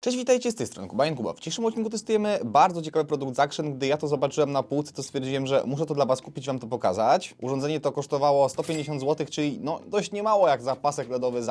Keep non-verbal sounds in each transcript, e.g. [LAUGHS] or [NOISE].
Cześć, witajcie z tej strony Kuba Kuba. W dzisiejszym odcinku testujemy bardzo ciekawy produkt z. Gdy ja to zobaczyłem na półce, to stwierdziłem, że muszę to dla Was kupić, Wam to pokazać. Urządzenie to kosztowało 150 zł, czyli no dość niemało jak za pasek LEDowy z.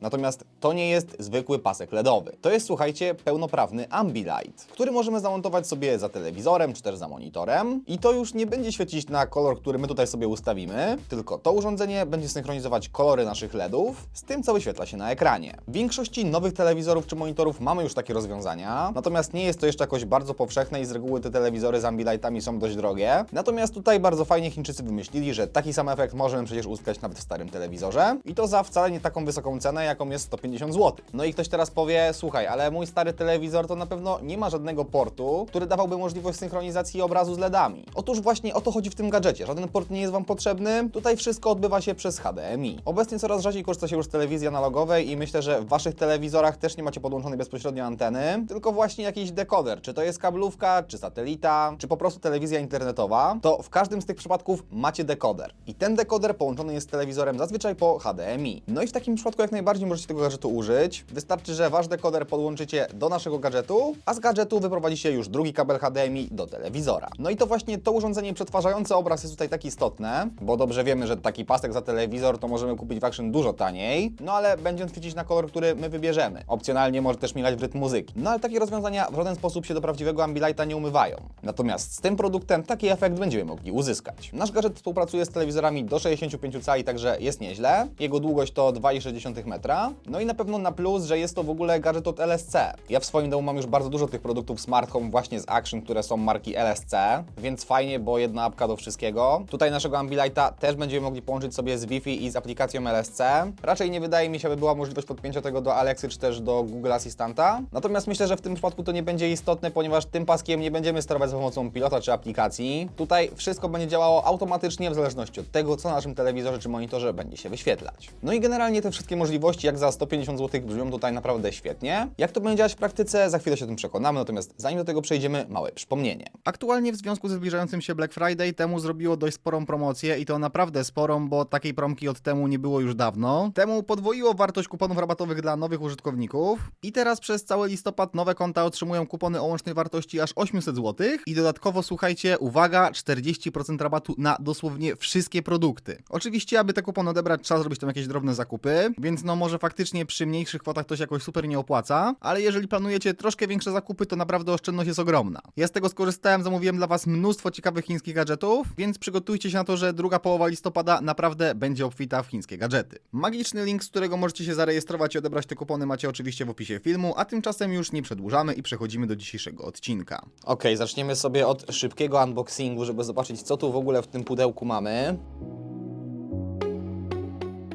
Natomiast to nie jest zwykły pasek LEDowy. To jest, słuchajcie, pełnoprawny Ambilight, który możemy zamontować sobie za telewizorem czy też za monitorem. I to już nie będzie świecić na kolor, który my tutaj sobie ustawimy, tylko to urządzenie będzie synchronizować kolory naszych LEDów z tym, co wyświetla się na ekranie. W większości nowych telewizorów czy monitorów mamy już takie rozwiązania, natomiast nie jest to jeszcze jakoś bardzo powszechne i z reguły te telewizory z Ambilightami są dość drogie. Natomiast tutaj bardzo fajnie Chińczycy wymyślili, że taki sam efekt możemy przecież uzyskać nawet w starym telewizorze i to za wcale nie taką wysoką cenę, jaką jest 150 zł. No i ktoś teraz powie, słuchaj, ale mój stary telewizor to na pewno nie ma żadnego portu, który dawałby możliwość synchronizacji obrazu z LEDami. Otóż właśnie o to chodzi w tym gadżecie. Żaden port nie jest Wam potrzebny, tutaj wszystko odbywa się przez HDMI. Obecnie coraz rzadziej korzysta się już z telewizji analogowej i myślę, że w Waszych telewizorach też nie macie podłączonej bezpośrednio anteny, tylko właśnie jakiś dekoder. Czy to jest kablówka, czy satelita, czy po prostu telewizja internetowa, to w każdym z tych przypadków macie dekoder. I ten dekoder połączony jest z telewizorem zazwyczaj po HDMI. No i w takim przypadku jak najbardziej możecie tego gadżetu użyć. Wystarczy, że Wasz dekoder podłączycie do naszego gadżetu, a z gadżetu wyprowadzicie już drugi kabel HDMI do telewizora. No i to właśnie to urządzenie przetwarzające obraz jest tutaj tak istotne, bo dobrze wiemy, że taki pasek za telewizor to możemy kupić w Action dużo taniej, no ale będzie on świecić na kolor, który my wybierzemy. Opcjonalnie może też milać w muzyki. No ale takie rozwiązania w żaden sposób się do prawdziwego Ambilighta nie umywają. Natomiast z tym produktem taki efekt będziemy mogli uzyskać. Nasz gadżet współpracuje z telewizorami do 65 cali, także jest nieźle. Jego długość to 2,6 metra. No i na pewno na plus, że jest to w ogóle gadżet od LSC. Ja w swoim domu mam już bardzo dużo tych produktów Smart Home właśnie z Action, które są marki LSC, więc fajnie, bo jedna apka do wszystkiego. Tutaj naszego Ambilighta też będziemy mogli połączyć sobie z Wi-Fi i z aplikacją LSC. Raczej nie wydaje mi się, by była możliwość podpięcia tego do Alexy czy też do Google Assistanta. Natomiast myślę, że w tym przypadku to nie będzie istotne, ponieważ tym paskiem nie będziemy sterować za pomocą pilota czy aplikacji. Tutaj wszystko będzie działało automatycznie w zależności od tego, co na naszym telewizorze czy monitorze będzie się wyświetlać. No i generalnie te wszystkie możliwości, jak za 150 zł, brzmią tutaj naprawdę świetnie. Jak to będzie działać w praktyce, za chwilę się o tym przekonamy, natomiast zanim do tego przejdziemy, małe przypomnienie. Aktualnie w związku ze zbliżającym się Black Friday temu zrobiło dość sporą promocję i to naprawdę sporą, bo takiej promki od temu nie było już dawno. Temu podwoiło wartość kuponów rabatowych dla nowych użytkowników i teraz przez cały listopad nowe konta otrzymują kupony o łącznej wartości aż 800 zł i dodatkowo słuchajcie, uwaga, 40% rabatu na dosłownie wszystkie produkty. Oczywiście, aby te kupony odebrać, trzeba zrobić tam jakieś drobne zakupy, więc no może faktycznie przy mniejszych kwotach to się jakoś super nie opłaca, ale jeżeli planujecie troszkę większe zakupy, to naprawdę oszczędność jest ogromna. Ja z tego skorzystałem, zamówiłem dla Was mnóstwo ciekawych chińskich gadżetów, więc przygotujcie się na to, że druga połowa listopada naprawdę będzie obfita w chińskie gadżety. Magiczny link, z którego możecie się zarejestrować i odebrać te kupony macie oczywiście w opisie filmu, a tymczasem już nie przedłużamy i przechodzimy do dzisiejszego odcinka. Ok, zaczniemy sobie od szybkiego unboxingu, żeby zobaczyć, co tu w ogóle w tym pudełku mamy.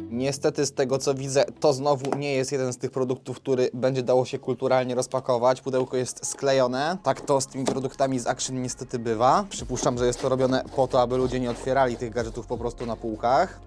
Niestety z tego co widzę, to znowu nie jest jeden z tych produktów, który będzie dało się kulturalnie rozpakować. Pudełko jest sklejone. Tak to z tymi produktami z Action niestety bywa. Przypuszczam, że jest to robione po to, aby ludzie nie otwierali tych gadżetów po prostu na półkach.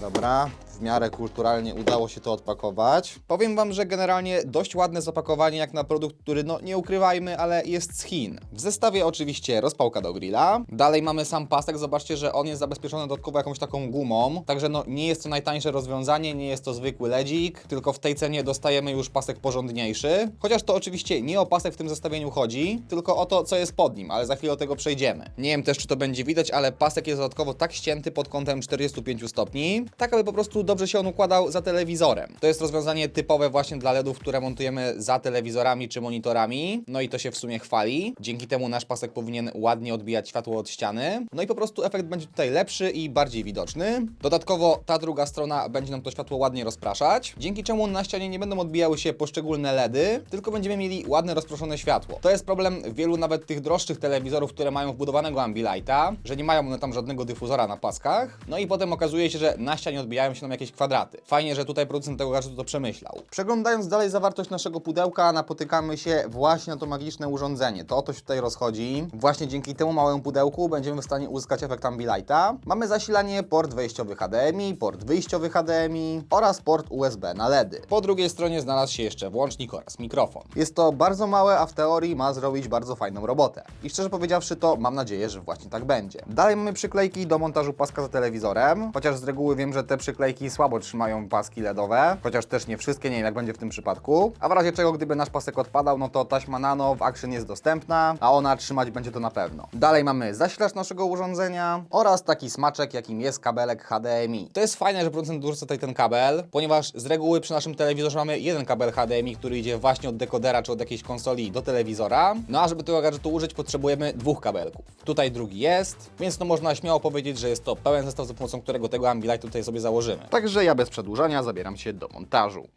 Dobra, w miarę kulturalnie udało się to odpakować. Powiem Wam, że generalnie dość ładne zapakowanie jak na produkt, który no nie ukrywajmy, ale jest z Chin. W zestawie oczywiście rozpałka do grilla. Dalej mamy sam pasek, zobaczcie, że on jest zabezpieczony dodatkowo jakąś taką gumą, także no nie jest to najtańsze rozwiązanie, nie jest to zwykły ledzik, tylko w tej cenie dostajemy już pasek porządniejszy. Chociaż to oczywiście nie o pasek w tym zestawieniu chodzi, tylko o to, co jest pod nim, ale za chwilę do tego przejdziemy. Nie wiem też, czy to będzie widać, ale pasek jest dodatkowo tak ścięty pod kątem 45 stopni, tak aby po prostu dobrze się on układał za telewizorem. To jest rozwiązanie typowe właśnie dla LEDów, które montujemy za telewizorami czy monitorami, no i to się w sumie chwali. Dzięki temu nasz pasek powinien ładnie odbijać światło od ściany, no i po prostu efekt będzie tutaj lepszy i bardziej widoczny. Dodatkowo ta druga strona będzie nam to światło ładnie rozpraszać, dzięki czemu na ścianie nie będą odbijały się poszczególne LEDy, tylko będziemy mieli ładne rozproszone światło. To jest problem wielu nawet tych droższych telewizorów, które mają wbudowanego Ambilighta, że nie mają one tam żadnego dyfuzora na paskach, no i potem okazuje się, że na ścianie odbijają się nam jakieś kwadraty. Fajnie, że tutaj producent tego gadżetu to przemyślał. Przeglądając dalej zawartość naszego pudełka, napotykamy się właśnie na to magiczne urządzenie. To o to się tutaj rozchodzi. Właśnie dzięki temu małemu pudełku będziemy w stanie uzyskać efekt Ambilighta. Mamy zasilanie, port wejściowy HDMI, port wyjściowy HDMI oraz port USB na LEDy. Po drugiej stronie znalazł się jeszcze włącznik oraz mikrofon. Jest to bardzo małe, a w teorii ma zrobić bardzo fajną robotę. I szczerze powiedziawszy to mam nadzieję, że właśnie tak będzie. Dalej mamy przyklejki do montażu paska za telewizorem, chociaż z reguły wiem, że te przyklejki paski słabo trzymają paski LEDowe, chociaż też nie wszystkie, nie wiem jak będzie w tym przypadku. A w razie czego, gdyby nasz pasek odpadał, no to taśma nano w Action jest dostępna, a ona trzymać będzie to na pewno. Dalej mamy zasilacz naszego urządzenia oraz taki smaczek, jakim jest kabelek HDMI. To jest fajne, że producent dorzuca tutaj ten kabel, ponieważ z reguły przy naszym telewizorze mamy jeden kabel HDMI, który idzie właśnie od dekodera czy od jakiejś konsoli do telewizora. No a żeby tego gadżetu użyć, potrzebujemy dwóch kabelków. Tutaj drugi jest, więc no można śmiało powiedzieć, że jest to pełen zestaw, za pomocą którego tego Ambilight tutaj sobie założymy. Także ja bez przedłużania zabieram się do montażu.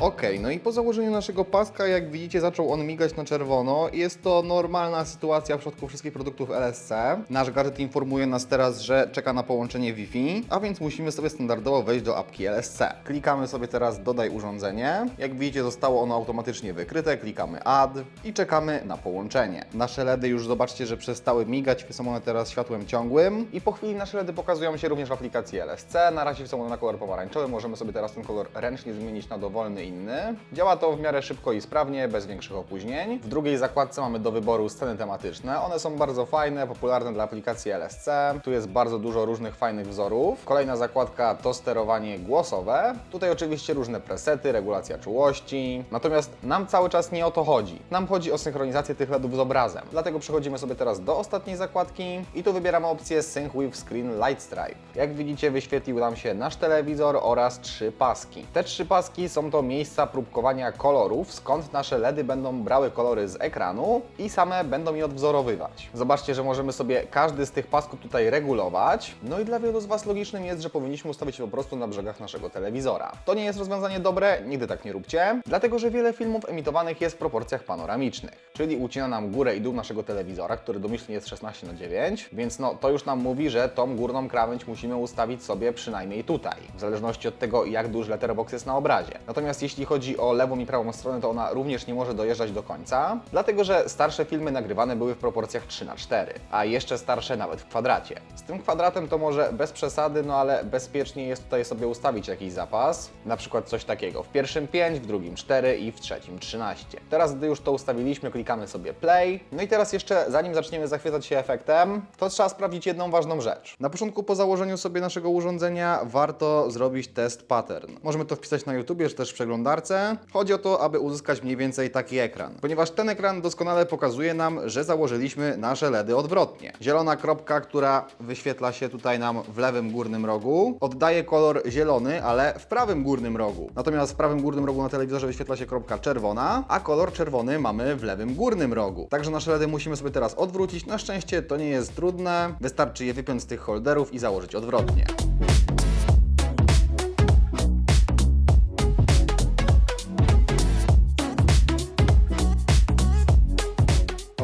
Okej, no i po założeniu naszego paska, jak widzicie, zaczął on migać na czerwono. Jest to normalna sytuacja w przypadku wszystkich produktów LSC. Nasz gadżet informuje nas teraz, że czeka na połączenie Wi-Fi, a więc musimy sobie standardowo wejść do apki LSC. Klikamy sobie teraz dodaj urządzenie. Jak widzicie, zostało ono automatycznie wykryte. Klikamy add i czekamy na połączenie. Nasze LEDy już zobaczcie, że przestały migać, są one teraz światłem ciągłym i po chwili nasze LEDy pokazują się również w aplikacji LSC. Na razie są one na kolor pomarańczowy, możemy sobie teraz ten kolor ręcznie zmienić na dowolny inny. Działa to w miarę szybko i sprawnie, bez większych opóźnień. W drugiej zakładce mamy do wyboru sceny tematyczne. One są bardzo fajne, popularne dla aplikacji LSC. Tu jest bardzo dużo różnych fajnych wzorów. Kolejna zakładka to sterowanie głosowe. Tutaj oczywiście różne presety, regulacja czułości. Natomiast nam cały czas nie o to chodzi. Nam chodzi o synchronizację tych LEDów z obrazem. Dlatego przechodzimy sobie teraz do ostatniej zakładki i tu wybieramy opcję Sync with Screen Light Stripe. Jak widzicie wyświetlił nam się nasz telewizor oraz trzy paski. Te trzy paski są to miejsca próbkowania kolorów, skąd nasze LEDy będą brały kolory z ekranu i same będą je odwzorowywać. Zobaczcie, że możemy sobie każdy z tych pasków tutaj regulować. No i dla wielu z Was logicznym jest, że powinniśmy ustawić je po prostu na brzegach naszego telewizora. To nie jest rozwiązanie dobre, nigdy tak nie róbcie, dlatego że wiele filmów emitowanych jest w proporcjach panoramicznych, czyli ucina nam górę i dół naszego telewizora, który domyślnie jest 16 na 9 więc no to już nam mówi, że tą górną krawędź musimy ustawić sobie przynajmniej tutaj, w zależności od tego jak duży letterbox jest na obrazie. Natomiast jeśli chodzi o lewą i prawą stronę, to ona również nie może dojeżdżać do końca, dlatego że starsze filmy nagrywane były w proporcjach 3 na 4 a jeszcze starsze nawet w kwadracie. Z tym kwadratem to może bez przesady, no ale bezpiecznie jest tutaj sobie ustawić jakiś zapas, na przykład coś takiego. W pierwszym 5, w drugim 4 i w trzecim 13. Teraz, gdy już to ustawiliśmy, klikamy sobie play. No i teraz jeszcze, zanim zaczniemy zachwycać się efektem, to trzeba sprawdzić jedną ważną rzecz. Na początku po założeniu sobie naszego urządzenia warto zrobić test pattern. Możemy to wpisać na YouTubie, czy też w przeglądarce. Chodzi o to, aby uzyskać mniej więcej taki ekran. Ponieważ ten ekran doskonale pokazuje nam, że założyliśmy nasze LEDy odwrotnie. Zielona kropka, która wyświetla się tutaj nam w lewym górnym rogu, oddaje kolor zielony, ale w prawym górnym rogu. Natomiast w prawym górnym rogu na telewizorze wyświetla się kropka czerwona, a kolor czerwony mamy w lewym górnym rogu. Także nasze LEDy musimy sobie teraz odwrócić. Na szczęście to nie jest trudne. Wystarczy je wypiąć z tych holderów i założyć odwrotnie.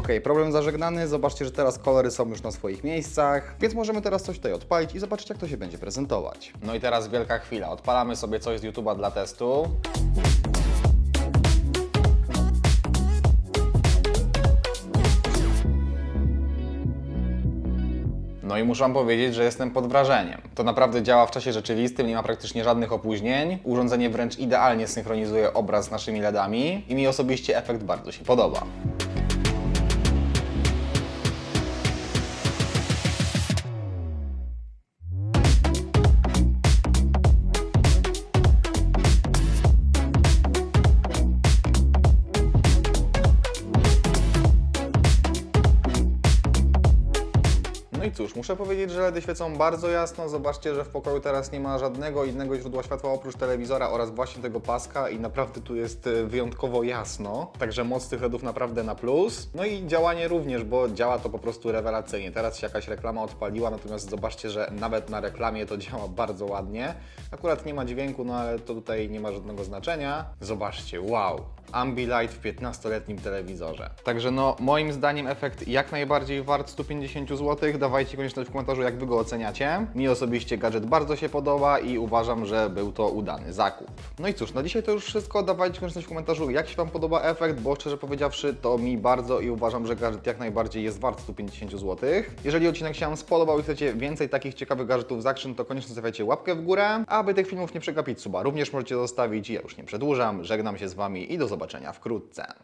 Okej, problem zażegnany. Zobaczcie, że teraz kolory są już na swoich miejscach, więc możemy teraz coś tutaj odpalić i zobaczyć, jak to się będzie prezentować. No i teraz wielka chwila. Odpalamy sobie coś z YouTube'a dla testu. No i muszę Wam powiedzieć, że jestem pod wrażeniem. To naprawdę działa w czasie rzeczywistym, nie ma praktycznie żadnych opóźnień. Urządzenie wręcz idealnie synchronizuje obraz z naszymi LEDami i mi osobiście efekt bardzo się podoba. Muszę powiedzieć, że LEDy świecą bardzo jasno. Zobaczcie, że w pokoju teraz nie ma żadnego innego źródła światła oprócz telewizora oraz właśnie tego paska i naprawdę tu jest e, wyjątkowo jasno. Także moc tych LEDów naprawdę na plus. No i działanie również, bo działa to po prostu rewelacyjnie. Teraz się jakaś reklama odpaliła, natomiast zobaczcie, że nawet na reklamie to działa [LAUGHS] bardzo ładnie. Akurat nie ma dźwięku, no ale to tutaj nie ma żadnego znaczenia. Zobaczcie, wow! Ambilight w 15-letnim telewizorze. Także no, moim zdaniem efekt jak najbardziej wart 150 zł. Dawajcie koniecznie w komentarzu, jak Wy go oceniacie. Mi osobiście gadżet bardzo się podoba i uważam, że był to udany zakup. No i cóż, na dzisiaj to już wszystko. Dawajcie koniecznie w komentarzu, jak się Wam podoba efekt, bo szczerze powiedziawszy, to mi bardzo i uważam, że gadżet jak najbardziej jest wart 150 zł. Jeżeli odcinek się Wam spodobał i chcecie więcej takich ciekawych gadżetów z Action, to koniecznie zostawiajcie łapkę w górę, aby tych filmów nie przegapić suba, również możecie zostawić. Ja już nie przedłużam, żegnam się z Wami i do zobaczenia wkrótce.